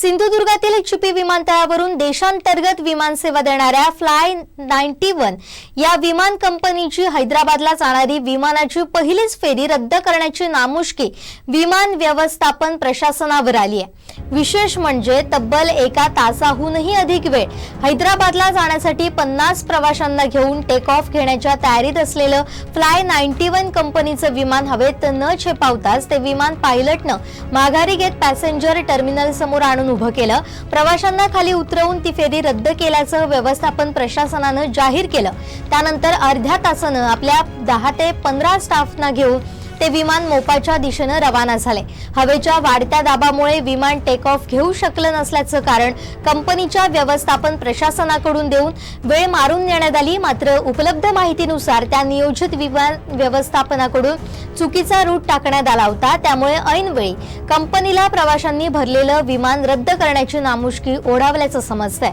सिंधुदुर्गातील चिपी विमानतळावरून देशांतर्गत विमानसेवा देणाऱ्या फ्लाय नाईन्टी वन या विमान कंपनीची हैदराबादला जाणारी विमानाची पहिलीच फेरी रद्द करण्याची नामुष्की विमान व्यवस्थापन प्रशासनावर आली आहे. विशेष म्हणजे तब्बल एका तासाहूनही अधिक वेळ हैदराबादला जाण्यासाठी पन्नास प्रवाशांना घेऊन टेक ऑफ घेण्याच्या तयारीत असलेलं फ्लाय नाईन्टी वन कंपनीचं विमान हवेत न छेपावताच ते विमान पायलटनं माघारी घेत पॅसेंजर टर्मिनल समोर आणून उभं केलं. प्रवाशांना खाली उतरवून ती फेरी रद्द केल्याचं व्यवस्थापन प्रशासनानं जाहीर केलं. त्यानंतर अर्ध्या तासानं आपल्या दहा ते पंधरा स्टाफना घेऊन ते विमान मोपाच्या दिशेनं रवाना झाले. हवेच्या वाढत्या दाबामुळे विमान टेक ऑफ घेऊ शकलं नसल्याचं कारण कंपनीच्या व्यवस्थापन प्रशासनाकडून देऊन वेळ मारून नेण्यात आली. मात्र उपलब्ध माहितीनुसार त्या नियोजित विमान व्यवस्थापनाकडून चुकीचा रूट टाकण्यात आला होता. त्यामुळे ऐनवेळी कंपनीला प्रवाशांनी भरलेलं विमान रद्द करण्याची नामुष्की ओढावल्याचं समजतंय.